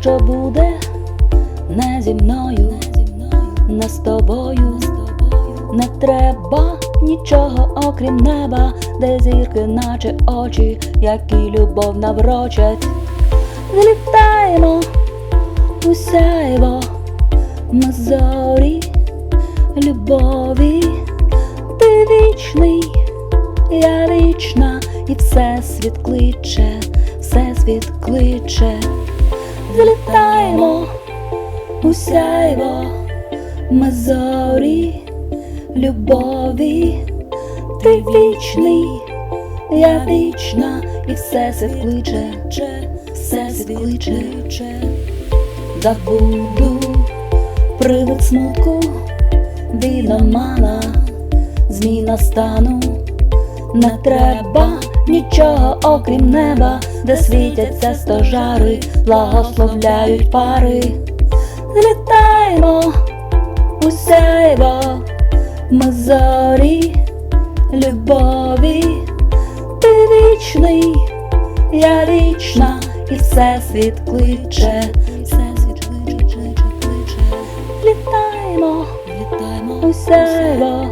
що буде не зі мною, не з тобою. Не треба нічого, окрім неба, де зірки, наче очі, які любов наврочать. Злітаємо у сяйво, ми зорі любові, ти вічний, я вічна, і все світ кличе, все світ кличе. Злітаємо. У сяйво, ми зорі любові, ти вічний, я вічна, і все світ кличе, все світ кличе, забуду привид смутку, від омана, зміна стану, не треба нічого, окрім неба, де світяться стожари, благословляють пари. Злітаємо у сяйво, ми зорі любові, ти вічний, я вічна, і все світ кличе, все світ кличе, кличе. Літаємо, літаємо у сяйво,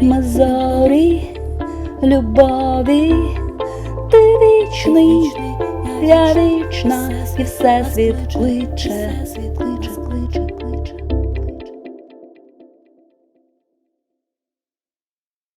ми зорі любові, ти вічний, я вічна, і все світ кличе, кличе, кличе.